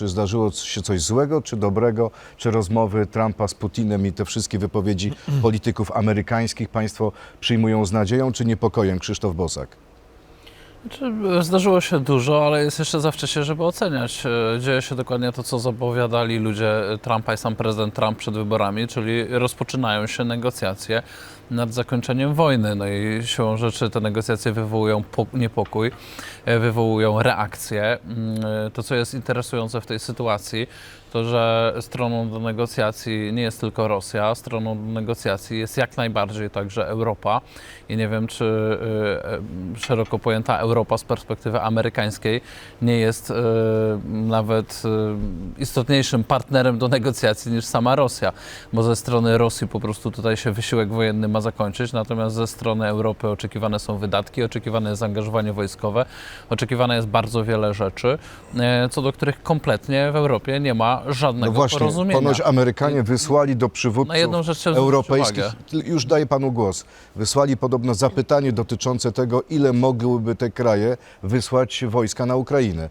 Czy zdarzyło się coś złego, czy dobrego, czy rozmowy Trumpa z Putinem i te wszystkie wypowiedzi polityków amerykańskich państwo przyjmują z nadzieją, czy niepokojem, Krzysztof Bosak? Znaczy, Zdarzyło się dużo, ale jest jeszcze za wcześnie, żeby oceniać. E, Dzieje się dokładnie to, co zapowiadali ludzie Trumpa i sam prezydent Trump przed wyborami, czyli rozpoczynają się negocjacje nad zakończeniem wojny. No i siłą rzeczy te negocjacje wywołują po- niepokój, e, wywołują reakcje. Mm, e, To, co jest interesujące w tej sytuacji, to że stroną do negocjacji nie jest tylko Rosja, stroną do negocjacji jest jak najbardziej także Europa. I nie wiem, czy e, szeroko pojęta Europa z perspektywy amerykańskiej nie jest y, nawet y, istotniejszym partnerem do negocjacji niż sama Rosja, bo ze strony Rosji po prostu tutaj się wysiłek wojenny ma zakończyć, natomiast ze strony Europy oczekiwane są wydatki, oczekiwane jest zaangażowanie wojskowe, oczekiwane jest bardzo wiele rzeczy, e, co do których kompletnie w Europie nie ma żadnego No właśnie, porozumienia. ponoć Amerykanie wysłali do przywódców europejskich, już daję panu głos, wysłali podobno zapytanie dotyczące tego, ile mogłyby te kraje wysłać wojska na Ukrainę.